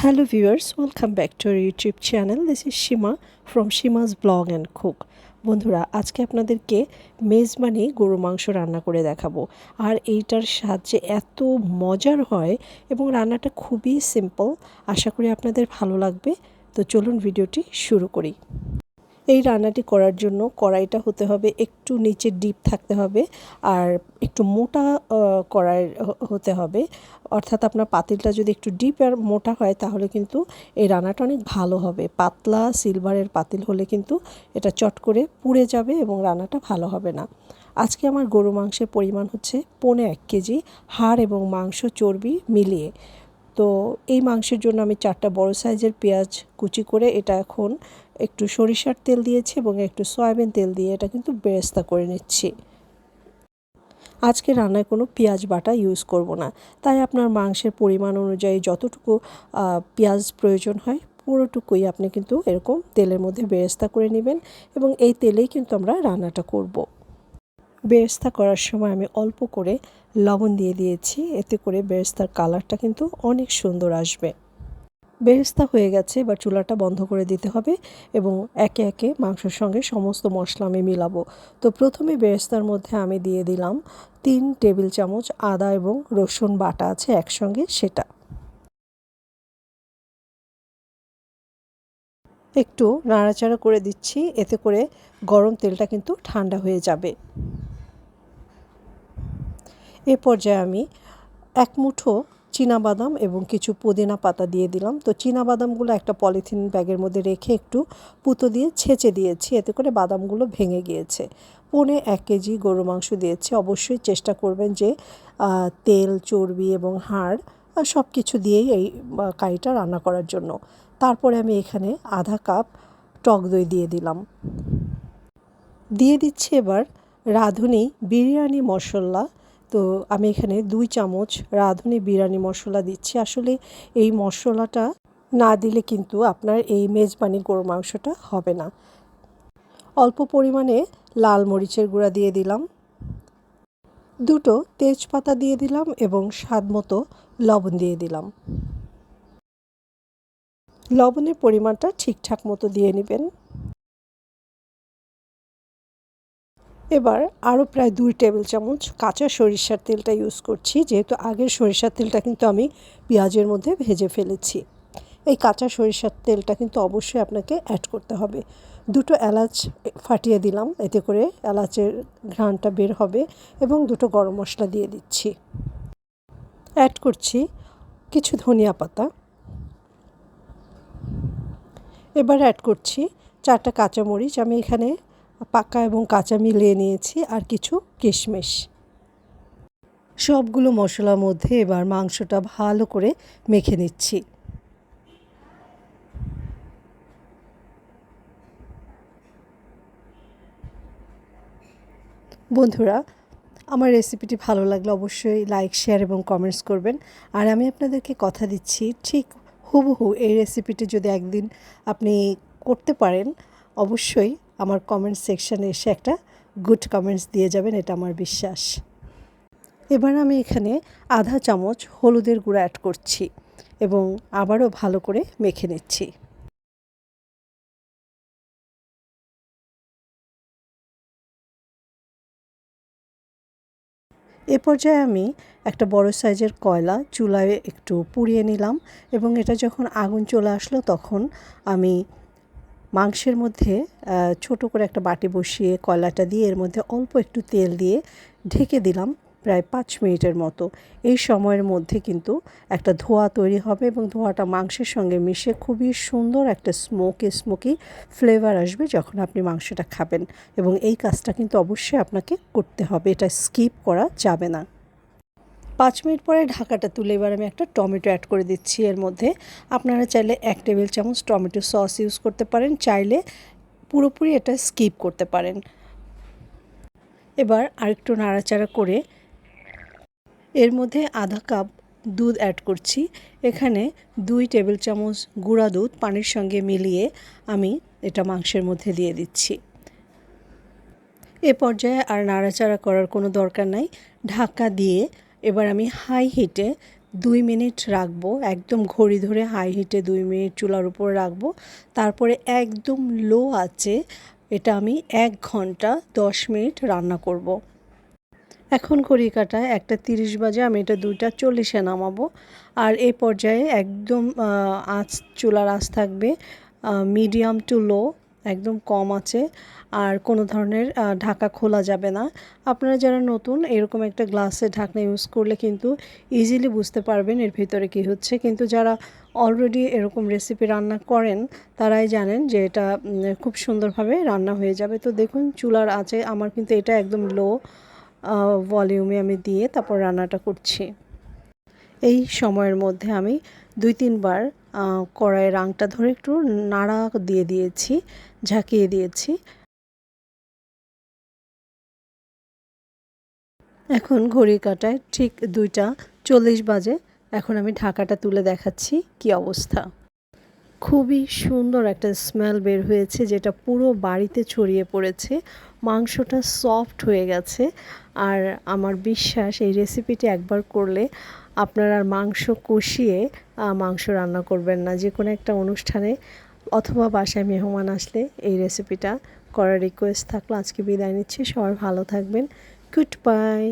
Hello viewers, welcome back to our YouTube channel. This is Shima from Shima's Blog and Cook. বন্ধুরা আজকে আপনাদেরকে মেজবানি গরু মাংস রান্না করে দেখাবো আর এইটার সাহায্যে এত মজার হয় এবং রান্নাটা খুবই সিম্পল আশা করি আপনাদের ভালো লাগবে তো চলুন ভিডিওটি শুরু করি এই রান্নাটি করার জন্য কড়াইটা হতে হবে একটু নিচে ডিপ থাকতে হবে আর একটু মোটা কড়াই হতে হবে। অর্থাৎ আপনার পাতিলটা যদি একটু ডিপ আর মোটা হয় তাহলে কিন্তু এই রান্নাটা অনেক ভালো হবে। পাতলা সিলভারের পাতিল হলে কিন্তু এটা চট করে পুড়ে যাবে এবং রান্নাটা ভালো হবে না। আজকে আমার গরু মাংসের পরিমাণ হচ্ছে পৌনে এক কেজি। হাড় এবং মাংস চর্বি মিলিয়ে। তো এই মাংসের জন্য আমি চারটা বড় সাইজের পেঁয়াজ কুচি করে এটা এখন একটু সরিষার তেল দিয়েছি এবং একটু সয়াবিন তেল দিয়ে এটা কিন্তু বেরেস্তা করে নিচ্ছি আজকে রান্নায় কোনো পেঁয়াজ বাটা ইউজ করব না তাই আপনার মাংসের পরিমাণ অনুযায়ী যতটুকু পেঁয়াজ প্রয়োজন হয় পুরোটুকুই আপনি কিন্তু এরকম তেলের মধ্যে বেরেস্তা করে নেবেন এবং এই তেলেই কিন্তু আমরা রান্নাটা করব। বেরেস্তা করার সময় আমি অল্প করে লবণ দিয়ে দিয়েছি। এতে করে বেরেস্তার কালারটা কিন্তু অনেক সুন্দর আসবে। বেরেস্তা হয়ে গেছে, এবার চুলাটা বন্ধ করে দিতে হবে এবং একে একে মাংসের সঙ্গে সমস্ত মশলা আমি মিলাবো। তো প্রথমে বেরেস্তার মধ্যে আমি দিয়ে দিলাম তিন টেবিল চামচ আদা এবং রসুন বাটা আছে একসঙ্গে সেটা। একটু নাড়াচাড়া করে দিচ্ছি, এতে করে গরম তেলটা কিন্তু ঠান্ডা হয়ে যাবে। এ পর্যায়ে আমি এক মুঠো বাদাম এবং কিছু পুদিনা পাতা দিয়ে দিলাম। তো বাদামগুলো একটা পলিথিন ব্যাগের মধ্যে রেখে একটু পুতো দিয়ে ছেঁচে দিয়েছি, এতে করে বাদামগুলো ভেঙে গিয়েছে। পনে এক কেজি গরু মাংস দিয়েছি। অবশ্যই চেষ্টা করবেন যে তেল, চর্বি এবং হাড় সব কিছু দিয়েই এই কারিটা রান্না করার জন্য। তারপরে আমি এখানে আধা কাপ টক দই দিয়ে দিলাম। দিয়ে দিচ্ছি এবার রাঁধুনি বিরিয়ানি মশলা তো আমি এখানে দুই চামচ রাঁধুনি বিরিয়ানি মশলা দিচ্ছি। আসলে এই মশলাটা না দিলে কিন্তু আপনার এই মেজবানি গরু মাংসটা হবে না। অল্প পরিমাণে লাল মরিচের গুঁড়া দিয়ে দিলাম। দুটো তেজপাতা দিয়ে দিলাম এবং স্বাদ মতো লবণ দিয়ে দিলাম। লবণের পরিমাণটা ঠিকঠাক মতো দিয়ে নেবেন। এবার আরও প্রায় দুই টেবিল চামচ কাঁচা সরিষার তেলটা ইউজ করছি, যেহেতু আগের সরিষার তেলটা কিন্তু আমি পেঁয়াজের মধ্যে ভেজে ফেলেছি। এই কাঁচা সরিষার তেলটা কিন্তু অবশ্যই আপনাকে অ্যাড করতে হবে। দুটো এলাচ ফাটিয়ে দিলাম, এতে করে এলাচের ঘ্রাণটা বের হবে এবং দুটো গরম মশলা দিয়ে দিচ্ছি। অ্যাড করছি কিছু ধনিয়া পাতা। এবার অ্যাড করছি চারটা কাঁচামরিচ, আমি এখানে পাকা এবং কাঁচা মিলিয়ে নিয়েছি আর কিছু কিশমিশ। সবগুলো মশলার মধ্যে এবার মাংসটা ভালো করে মেখে নিচ্ছি। বন্ধুরা, আমার রেসিপিটি ভালো লাগলে অবশ্যই লাইক, শেয়ার এবং কমেন্টস করবেন। আর আমি আপনাদেরকে কথা দিচ্ছি, ঠিক হুবহু এই রেসিপিটি যদি একদিন আপনি করতে পারেন, অবশ্যই আমার কমেন্ট সেকশানে এসে একটা গুড কমেন্টস দিয়ে যাবেন, এটা আমার বিশ্বাস। এবার আমি এখানে আধা চামচ হলুদের গুঁড়া অ্যাড করছি এবং আবারও ভালো করে মেখে নিচ্ছি। এ পর্যায়ে আমি একটা বড় সাইজের কয়লা চুলায় একটু পুড়িয়ে নিলাম এবং এটা যখন আগুন চলে আসলো তখন আমি মাংসের মধ্যে ছোট করে একটা বাটি বসিয়ে কয়লাটা দিয়ে এর মধ্যে অল্প একটু তেল দিয়ে ঢেকে দিলাম প্রায় পাঁচ মিনিটের মতো। এই সময়ের মধ্যে কিন্তু একটা ধোয়া তৈরি হবে এবং ধোয়াটা মাংসের সঙ্গে মিশে খুবই সুন্দর একটা স্মোকি স্মোকি ফ্লেভার আসবে যখন আপনি মাংসটা খাবেন এবং এই কাজটা কিন্তু অবশ্যই আপনাকে করতে হবে। এটা স্কিপ করা যাবে না। পাঁচ মিনিট পরে ঢাকাটা তুলে এবার আমি একটা টমেটো অ্যাড করে দিচ্ছি এর মধ্যে। আপনারা চাইলে এক টেবিল চামচ টমেটো সস ইউজ করতে পারেন, চাইলে পুরোপুরি এটা স্কিপ করতে পারেন। এবার আরেকটু নাড়াচাড়া করে এর মধ্যে আধা কাপ দুধ অ্যাড করছি। এখানে দুই টেবিল চামচ গুঁড়া দুধ পানির সঙ্গে মিলিয়ে আমি এটা মাংসের মধ্যে দিয়ে দিচ্ছি। এ পর্যায়ে আর নাড়াচাড়া করার কোনো দরকার নাই। ঢাকা দিয়ে এবার আমি হাই হিটে দুই মিনিট রাখব, একদম ঘড়ি ধরে হাই হিটে দুই মিনিট চুলার উপর রাখব। তারপরে একদম লো আছে, এটা আমি এক ঘণ্টা দশ মিনিট রান্না করব। এখন ঘড়ি কাটায় একটা তিরিশ বাজে, আমি এটা দুইটা চল্লিশে নামাবো। আর এই পর্যায়ে একদম আঁচ, চুলার আঁচ থাকবে মিডিয়াম টু লো একদম কম আছে আর কোনো ধরনের ঢাকা খোলা যাবে না। আপনারা যারা নতুন, এরকম একটা গ্লাসে ঢাকনা ইউজ করলে কিন্তু ইজিলি বুঝতে পারবেন এর ভিতরে কি হচ্ছে। কিন্তু যারা অলরেডি এরকম রেসিপি রান্না করেন, তারাই জানেন যে এটা খুব সুন্দরভাবে রান্না হয়ে যাবে। তো দেখুন, চুলার আছে আমার কিন্তু এটা একদম লো ভলিউমে আমি দিয়ে তারপর রান্নাটা করছি। এই সময়ের মধ্যে আমি দুই তিনবার কড়াইয়ের আংটা ধরে একটু নাড়া দিয়ে দিয়েছি, ঝাঁকিয়ে দিয়েছি। এখন ঘড়ি কাটায় ঠিক দুইটা চল্লিশ বাজে। এখন আমি ঢাকাটা তুলে দেখাচ্ছি কি অবস্থা। খুবই সুন্দর একটা স্মেল বের হয়েছে, যেটা পুরো বাড়িতে ছড়িয়ে পড়েছে। মাংসটা সফট হয়ে গেছে। আর আমার বিশ্বাস এই রেসিপিটি একবার করলে আপনারা মাংস কষিয়ে মাংস রান্না করবেন না। যে কোনো একটা অনুষ্ঠানে অথবা বাসায় মেহমান আসলে এই রেসিপিটা করার রিকোয়েস্ট থাকল আজকে বিদায় নিচ্ছি। সবাই ভালো থাকবেন। Good bye